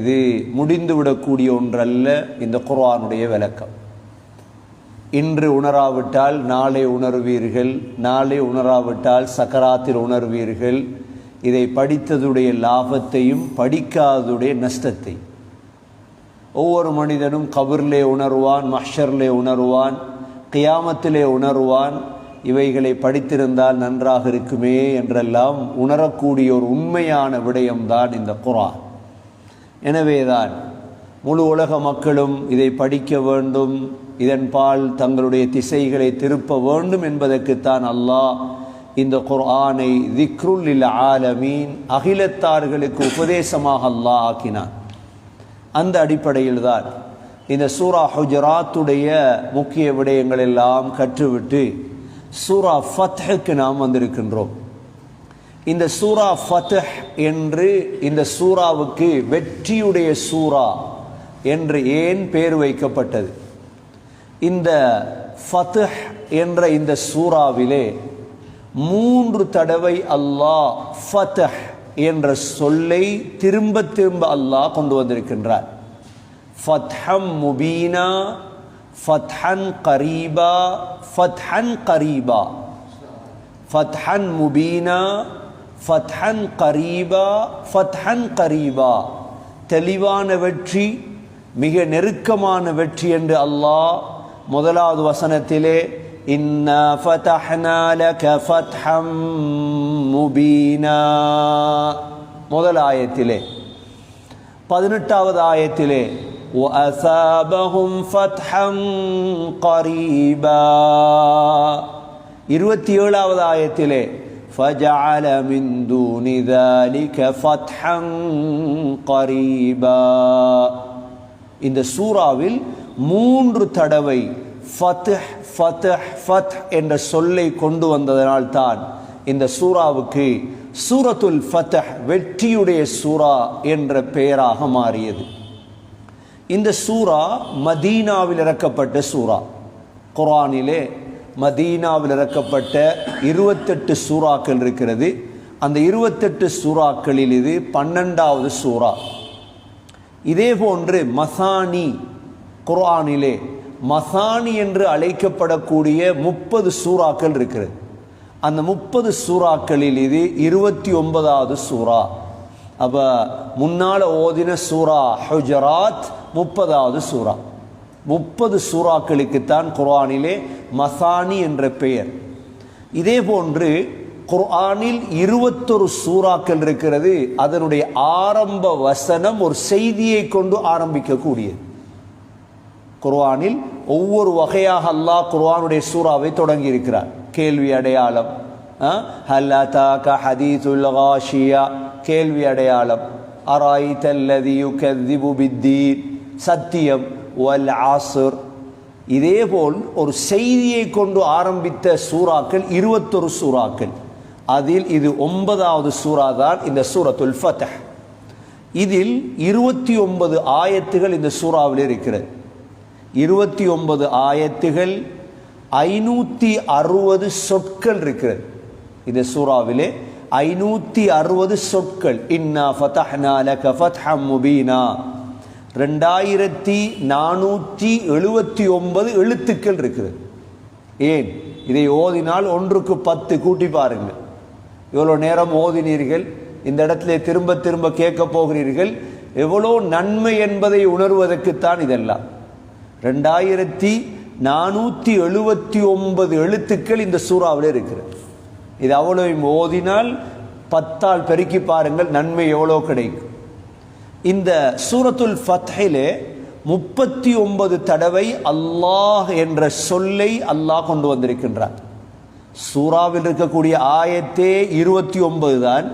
இது முடிந்துவிடக்கூடிய ஒன்றல்ல இந்த குர்ஆனுடைய விளக்கம். இன்று உணராவிட்டால் நாளை உணர்வீர்கள் நாளை உணராவிட்டால் சக்கராத்தில் உணர்வீர்கள். இதை படித்ததுடைய லாபத்தையும் படிக்காததுடைய நஷ்டத்தை ஒவ்வொரு மனிதனும் கபிர்லே உணர்வான் மஹ்ஷர்லே உணர்வான் கியாமத்திலே உணர்வான். இவைகளை படித்திருந்தால் நன்றாக இருக்குமே என்றெல்லாம் உணரக்கூடிய ஒரு உண்மையான விடயம்தான் இந்த குரான் எனவேதான் முழு உலக மக்களும் இதை படிக்க வேண்டும். இதன்பால் தங்களுடைய திசைகளை திருப்ப வேண்டும் என்பதற்குத்தான் அல்லாஹ் இந்த குர்ஆனை திக்ருல் ஆலமீன் அகிலத்தார்களுக்கு உபதேசமாக அல்லாஹ் ஆக்கினான். அந்த அடிப்படையில் தான் இந்த சூரா ஹுஜராத்துடைய முக்கிய விடயங்கள் எல்லாம் கற்றுவிட்டு சூரா ஃபத்ஹுக்கு நாம் வந்திருக்கின்றோம். இந்த சூரா ஃபத்ஹ் என்று இந்த சூராவுக்கு வெற்றியுடைய சூரா என்று ஏன் பேர் வைக்கப்பட்டது? இந்த ஃபத்ஹ் என்ற இந்த சூறாவிலே மூன்று தடவை அல்லாஹ் ஃபத்ஹ் என்ற சொல்லை திரும்ப திரும்ப அல்லாஹ் கொண்டு வந்திருக்கின்றார். ஃபத்ஹம் முபீனா ஃபத்ஹன் கரீபா ஃபத்ஹன் கரீபா. ஃபத்ஹன் முபீனா ஃபத்ஹன் கரீபா ஃபத்ஹன் கரீபா தெளிவான வெற்றி மிக நெருக்கமான வெற்றி என்று அல்லாஹ் முதலாவது வசனத்திலே இன்னா ஃபதஹ்னா லக ஃபத்ஹம் முபீனா முதல் ஆயத்திலே பதினெட்டாவது ஆயத்திலே وَأَثَابَهُمْ فَتْحًا قَرِيبًا இருபத்தி ஏழாவது ஆயத்திலே فَجَعَلَ مِن دُونِ ذَلِكَ فَتْحًا قَرِيبًا இந்த சூறாவில் மூன்று தடவை ஃபத்ஹ் ஃபத்ஹ் ஃபத் என்ற சொல்லை கொண்டு வந்ததனால் தான் இந்த சூறாவுக்கு சூரத்துல் ஃபத்ஹ் வெற்றியுடைய சூரா என்ற பெயராக மாறியது இந்த சூரா மதீனாவில் இறக்கப்பட்ட சூரா குரானிலே மதீனாவில் இறக்கப்பட்ட இருபத்தெட்டு சூறாக்கள் இருக்கிறது. அந்த இருபத்தெட்டு சூறாக்களில் இது பன்னெண்டாவது சூறா. இதே போன்று மசானி குர்ஆனிலே மசானி என்று அழைக்கப்படக்கூடிய முப்பது சூறாக்கள் இருக்கிறது. அந்த முப்பது சூறாக்களில் இது இருபத்தி ஒன்பதாவது சூறா. அப்போ முன்னால் ஓதின சூறா ஹுஜராத் முப்பதாவது சூறா. முப்பது சூறாக்களுக்குத்தான் குர்ஆனிலே மசானி என்ற பெயர். இதே போன்று குர்ஆனில் இருபத்தொரு சூறாக்கள் இருக்கிறது. அதனுடைய ஆரம்ப வசனம் ஒரு செய்தியை கொண்டு ஆரம்பிக்கக்கூடியது. குர்ஆனில் ஒவ்வொரு வகையாக அல்லாஹ் குர்ஆனுடைய சூறாவை தொடங்கி இருக்கிறார் கேள்வி அடையாளம் கேள்வி அடையாளம் அராய்தல்லதி யுகதிபு சத்தியம் வல் ஆசுர் இதேபோல் ஒரு செய்தியை கொண்டு ஆரம்பித்த சூறாக்கள் இருபத்தொரு சூறாக்கள். அதில் இது ஒன்பதாவது சூறா தான் இந்த சூரத்துல் ஃபத்ஹ் இதில் இருபத்தி ஒன்பது ஆயத்துகள் இந்த சூறாவில் இருக்கிறது. இருபத்தி ஒன்பது ஆயத்துகள் ஐநூற்றி அறுபது சொற்கள் இருக்கிறது. இந்த சூறாவிலே ஐநூற்றி அறுபது சொற்கள். இன்னா ஃபதஹ்னா லக ஃபத்ஹம் முபீனா. ரெண்டாயிரத்தி நானூற்றி எழுபத்தி ஒன்பது எழுத்துக்கள் இருக்குது. ஏன்? இதை ஓதினால் ஒன்றுக்கு பத்து கூட்டி பாருங்கள். இவ்வளோ நேரம் ஓதினீர்கள்? இந்த இடத்துல திரும்ப திரும்ப கேட்க போகிறீர்கள். எவ்வளோ நன்மை என்பதை உணர்வதற்குத்தான் இதெல்லாம். ரெண்டாயிரத்தி நானூற்றி எழுபத்தி ஒன்பது எழுத்துக்கள் இந்த சூறாவில் இருக்கிறது. இது அவ்வளோ ஓதினால் பத்தால் பெருக்கி பாருங்கள் நன்மை எவ்வளோ கிடைக்கும். இந்த சூரத்துல் ஃபத்ஹிலே முப்பத்தி ஒன்பது தடவை அல்லாஹ் என்ற சொல்லை அல்லாஹ் கொண்டு வந்திருக்கின்றார் சூறாவில் இருக்கக்கூடிய ஆயத்தே இருபத்தி ஒன்பது தான்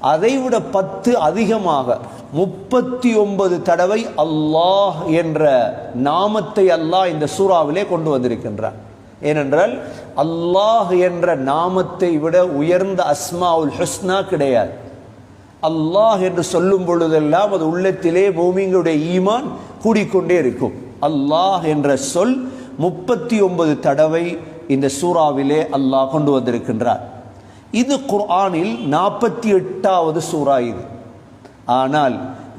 அதைவிட பத்து அதிகமாக முப்பத்தி ஒன்பது தடவை அல்லாஹ் என்ற நாமத்தை அல்லாஹ் இந்த சூறாவிலே கொண்டு வந்திருக்கின்றார் ஏனென்றால் அல்லாஹ் என்ற நாமத்தை விட உயர்ந்த அஸ்மாவுல் ஹுஸ்னா கிடையாது. அல்லாஹ் என்று சொல்லும் பொழுதெல்லாம் அது உள்ளத்திலே பூமிங்களுடைய ஈமான் கூடிக்கொண்டே இருக்கும். அல்லாஹ் என்ற சொல் முப்பத்தி ஒன்பது தடவை இந்த சூறாவிலே அல்லாஹ் கொண்டு வந்திருக்கின்றார். இது குர்ஆனில் நாற்பத்தி எட்டாவது சூறா இது. ஆனால்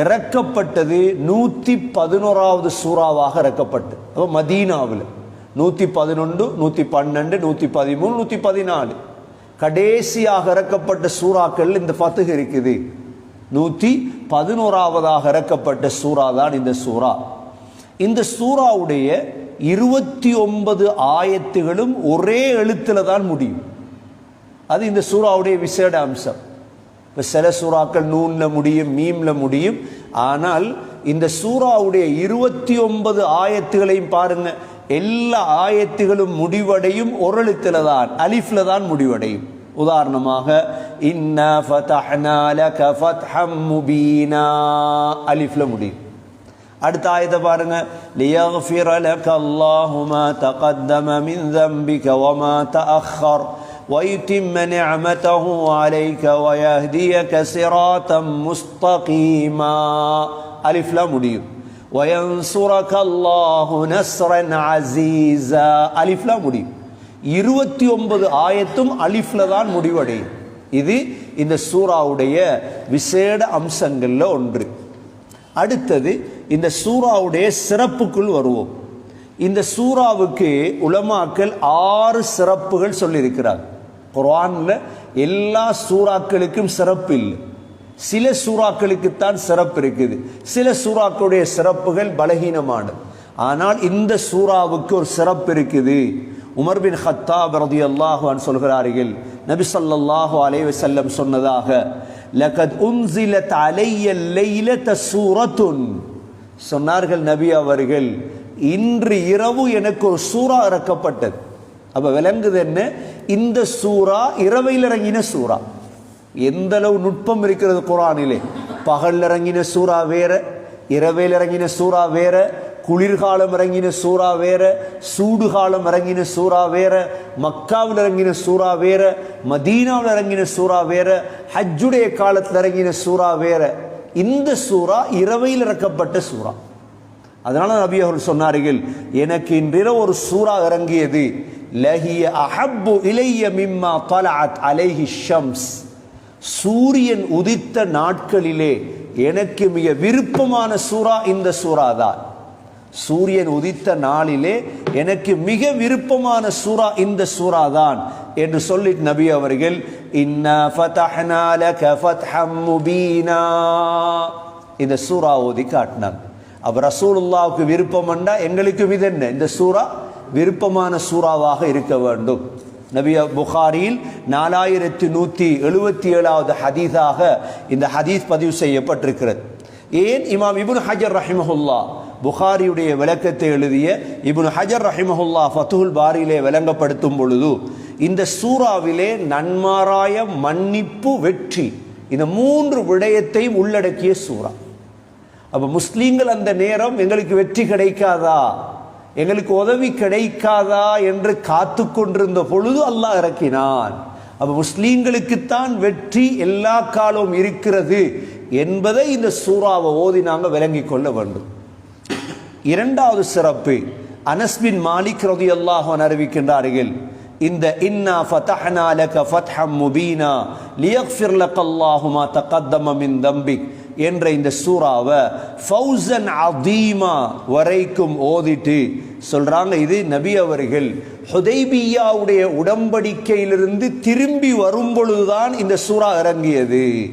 இறக்கப்பட்டது நூற்றி பதினோராவது சூறாவாக இறக்கப்பட்டு அப்போ மதீனாவில். நூற்றி பதினொன்று நூற்றி பன்னெண்டு நூற்றி பதிமூணு நூற்றி பதினாலு கடைசியாக இறக்கப்பட்ட சூறாக்கள் இந்த பத்துகு இருக்குது. நூற்றி பதினோராவதாக இறக்கப்பட்ட சூறா தான் இந்த சூறா. இந்த சூறாவுடைய இருபத்தி ஒன்பது ஆயத்துகளும் ஒரே எழுத்தில் தான் முடியும். அது இந்த சூறாவுடைய விசேட அம்சம். இப்போ சில சூறாக்கள் நூனில் முடியும் மீமில் முடியும். ஆனால் இந்த சூறாவுடைய இருபத்தி ஒன்பது ஆயத்துகளையும் பாருங்கள் எல்லா ஆயத்துகளும் முடிவடையும் ஒரு எழுத்துல தான் அலிஃப்ல தான் முடிவடையும் உதாரணமாக இன்னா ஃபதஹ்னா லக ஃபத்ஹம் முபீனா அலிஃப்ல முடியும் அடுத்த ஆயத்தை பாருங்க ليغفر لك الله ما تقدم من ذنبك وما تأخر ويتم نعمته عليك ويهديك صراطا مستقيما ألف لا முடியும் அலிஃப்லாம் முடியும். இருபத்தி ஒன்பது ஆயத்தும் அலிஃப்ல தான் முடிவடையும். இது இந்த சூறாவுடைய விசேட அம்சங்களில் ஒன்று. அடுத்தது இந்த சூறாவுடைய சிறப்புக்குள் வருவோம். இந்த சூறாவுக்கு உலமாக்கள் ஆறு சிறப்புகள் சொல்லியிருக்கிறார் குரானில் எல்லா சூறாக்களுக்கும் சிறப்பு இல்லை. சில சூறாக்களுக்குத்தான் சிறப்பு இருக்குது. சில சூறாக்களுடைய சிறப்புகள் பலகீனமானது. ஆனால் இந்த சூறாவுக்கு ஒரு சிறப்பு இருக்குது. உமர் பின் ஹத்தாப் ரதியல்லாஹு அன் சொல்கிறார்கள் நபி ஸல்லல்லாஹு அலைஹி செல்லம் சொன்னதாக லகத் உன்சிலத் அலைய லைலத சூரத்துன். சொன்னார்கள் நபி அவர்கள் இன்று இரவு எனக்கு ஒரு சூறா இறக்கப்பட்டது. அப்போ விளங்குது என்ன? இந்த சூறா இரவையில் இறங்கின சூறா. எந்த அளவு நுட்பம் இருக்கிறது குரானிலே? பகல் இறங்கின சூறா வேற இரவையில் இறங்கின சூறா வேற குளிர்காலம் இறங்கின சூறா வேற சூடுகாலம் இறங்கின சூறா வேற மக்காவில் இறங்கின சூறா வேற மதீனாவில் இறங்கின சூறா வேற ஹஜ்ஜுடைய காலத்தில் இறங்கின சூறா வேற. இந்த சூறா இரவையில் இறக்கப்பட்ட சூறா. அதனால நபி அவர்கள் சொன்னார்கள் எனக்கு இன்றிரவு ஒரு சூறா இறங்கியது. லஹிய அஹப்பு இலைய மிம்மா பலாத் அலைஹி ஷம்ஸ். சூரியன் உதித்த நாட்களிலே எனக்கு மிக விருப்பமான சூறா இந்த சூறா தான் சூரியன் உதித்த நாளிலே எனக்கு மிக விருப்பமான சூறா இந்த சூறா தான் என்று சொல்லி நபி அவர்கள் இன்னா இந்த சூறா ஓதி காட்டினாங்க. அப்ப ரசூலுல்லாவுக்கு விருப்பம் என்றா எங்களுக்கும் இது என்ன? இந்த சூறா விருப்பமான சூறாவாக இருக்க வேண்டும். நபிய புகாரியில் நாலாயிரத்தி நூற்றி எழுபத்தி ஏழாவது ஹதீஸாக இந்த ஹதீஸ் பதிவு செய்யப்பட்டிருக்கிறது. ஏன் இமாம் இபுன் ஹஜர் ரஹிமஹுல்லா புகாரியுடைய விளக்கத்தை எழுதிய இபுன் ஹஜர் ரஹிமஹுல்லா ஃபத்துல் பாரியிலே விளங்கப்படுத்தும் பொழுது இந்த சூறாவிலே நன்மாராய மன்னிப்பு வெற்றி இந்த மூன்று விடயத்தையும் உள்ளடக்கிய சூறா. அப்போ முஸ்லீம்கள் அந்த நேரம் எங்களுக்கு வெற்றி கிடைக்காதா? எங்களுக்கு உதவி கிடைக்காதா என்று காத்து கொண்டிருந்த பொழுது அல்லாஹ் இறக்கினான். அப்போ முஸ்லீம்களுக்குத்தான் வெற்றி எல்லா காலமும் இருக்கிறது என்பதை இந்த சூறாவை ஓதி நாங்கள் விளங்கிக் கொள்ள வேண்டும். இரண்டாவது சிறப்பு அனஸ்பின் மாலிக் ரதி அல்லாஹன் அறிவிக்கின்றார்கள் இந்த இன்னா ஃபதஹ்னா லக ஃபத்ஹம் முபீனா லியக்ஃபிர் லக அல்லாஹுமா தகத்தம மின் தம்பிக் என்ற இந்த சூறாவை ஃபௌசன் அதீமா வரைக்கும் ஓதிட்டு சொல்கிறாங்க இது நபி அவர்கள் ஹுதைபியாவுடைய உடம்படிக்கையிலிருந்து திரும்பி வரும் பொழுதுதான் இந்த சூறா இறங்கியது.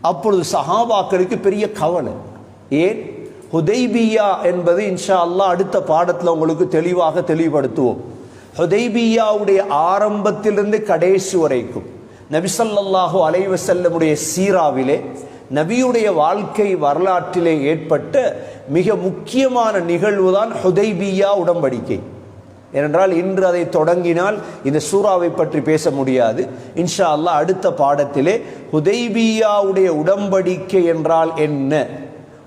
அப்பொழுது சஹாபாக்களுக்கு பெரிய கவலை. ஏன்? ஹுதைபியா என்பது இன்ஷா அல்லாஹ் அடுத்த பாடத்தில் உங்களுக்கு தெளிவாக தெளிவுபடுத்துவோம். ஹுதைபியாவுடைய ஆரம்பத்திலிருந்து கடைசி வரைக்கும் நபிசல்லாஹு அலைவசல்லமுடைய சீராவிலே நபியுடைய வாழ்க்கை வரலாற்றிலே ஏற்பட்ட மிக முக்கியமான நிகழ்வு தான் ஹுதைபியா உடம்படிக்கை ஏனென்றால் இன்று அதை தொடங்கினால் இந்த சூறாவை பற்றி பேச முடியாது. இன்ஷா அல்லாஹ் அடுத்த பாடத்திலே ஹுதைபியாவுடைய உடம்படிக்கை என்றால் என்ன?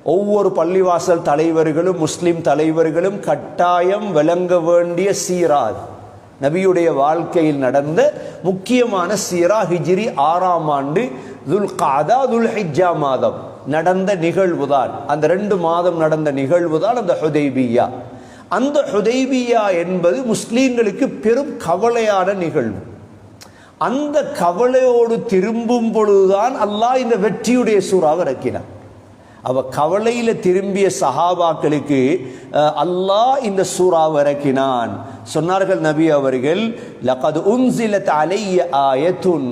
ஒவ்வொரு பள்ளிவாசல் தலைவர்களும் முஸ்லிம் தலைவர்களும் கட்டாயம் விளங்க வேண்டிய சீராது. நபியுடைய வாழ்க்கையில் நடந்த முக்கியமான சீரா ஹிஜ்ரி ஆறாம் ஆண்டு துல் காதா துல் ஹிஜா மாதம். நடந்த நிகழ்வுதான். அந்த ரெண்டு மாதம் நடந்த நிகழ்வுதான் அந்த ஹுதைபியா. அந்த ஹுதைபியா என்பது முஸ்லீம்களுக்கு பெரும் கவலையான நிகழ்வு. அந்த கவலையோடு திரும்பும் பொழுதுதான் அல்லாஹ் இந்த வெற்றியுடைய சூறாவை இறக்கினான். அவ கவலையில திரும்பிய சஹாபாக்களுக்கு அல்லாஹ் இந்த சூறாவை இறக்கினான் சொன்னார்கள் நபி அவர்கள் லகது உன்சிலத் அலைய ஆயத்துன்.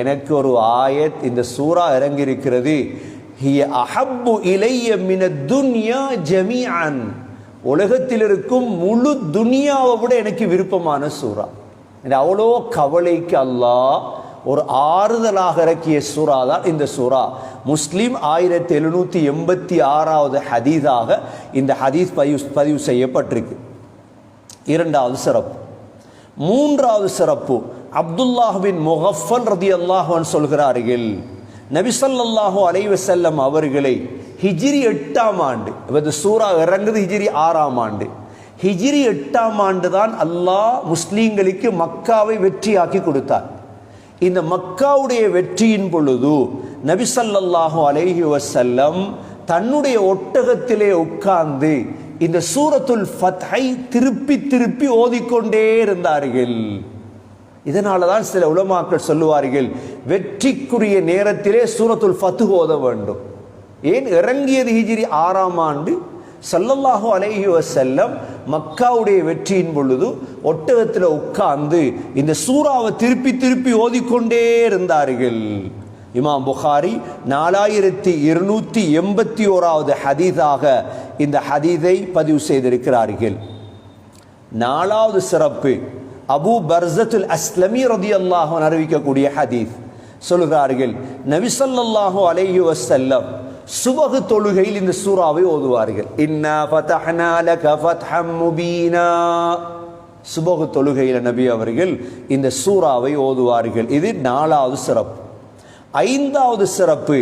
எனக்கு ஒரு ஆயத் இந்த சூறா இறங்கியிருக்கிறது. ஹிய அஹப்பு இலைய மின துன்யா ஜமியான் உலகத்தில் இருக்கும் முழு துனியாவை விட எனக்கு விருப்பமான சூறா. அவ்வளோ கவலைக்கு அல்லாஹ் ஒரு ஆறுதலாக இறக்கிய சூறா தான் இந்த சூறா. முஸ்லீம் ஆயிரத்தி எழுநூத்தி எண்பத்தி ஆறாவது ஹதீஸாக இந்த ஹதீஸ் பதிவு பதிவு செய்யப்பட்டிருக்கு. இரண்டாவது சிறப்பு. மூன்றாவது சிறப்பு அப்துல்லாஹின் முகஃபல் ரதி அல்லாஹன் சொல்கிறார்கள் நபிசல்லாஹு அலைவசல்லம் அவர்களை ஹிஜிரி எட்டாம் ஆண்டு இவது இறங்குது ஹிஜிரி ஆறாம் ஆண்டு. ஹிஜிரி எட்டாம் ஆண்டு தான் அல்லாஹ் முஸ்லீம்களுக்கு மக்காவை வெற்றியாக்கி கொடுத்தார். இந்த மக்காவுடைய வெற்றியின் பொழுது நபிசல்லாஹு அலேஹி வசல்லம் தன்னுடைய ஒட்டகத்திலே உட்கார்ந்து இந்த சூரத்துல் ஃபத்ஹை திருப்பி திருப்பி ஓதிக்கொண்டே இருந்தார்கள். இதனால தான் சில உலமாக்கள் சொல்லுவார்கள் வெற்றிக்குரிய நேரத்திலே சூரத்துல் ஃபத்து ஓத வேண்டும். ஏன்? இறங்கியது ஹிஜிரி ஆறாம் ஆண்டு சல்லல்லாஹு அலைஹி செல்லம் மக்காவுடைய வெற்றியின் பொழுது ஒட்டகத்தில் உட்கார்ந்து இந்த சூறாவை திருப்பி திருப்பி ஓதிக்கொண்டே இருந்தார்கள். இமாம் புகாரி நாலாயிரத்தி இருநூற்றி எண்பத்தி ஓராவது ஹதீதாக இந்த ஹதீதை பதிவு செய்திருக்கிறார்கள். நாலாவது சிறப்பு அபூ பர்சத்துல் அஸ்லமி ரதியல்லாஹு அறிவிக்கக்கூடிய ஹதீஸ். சொல்லுகிறார்கள் நபி அலேஹி வசல்லம் சுபகு தொழுகையில் இந்த சூறாவை ஓதுவார்கள். இன்னா ஃபதஹ்னா லக ஃபத்ஹம் முபீனா. சுபகு தொழுகையில் நபி அவர்கள் இந்த சூறாவை ஓதுவார்கள். இது நாலாவது சிறப்பு. ஐந்தாவது சிறப்பு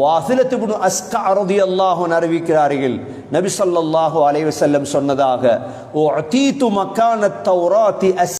வாசிலத்து இப்னு அஸ்கா ரலியல்லாஹு அன்ஹு அறிவிக்கிறார்கள். நபி சொல்லாஹு அலைவசல்லம் சொன்னதாக ஓ உஅதீது மக்கான தௌராத்தி அஸ்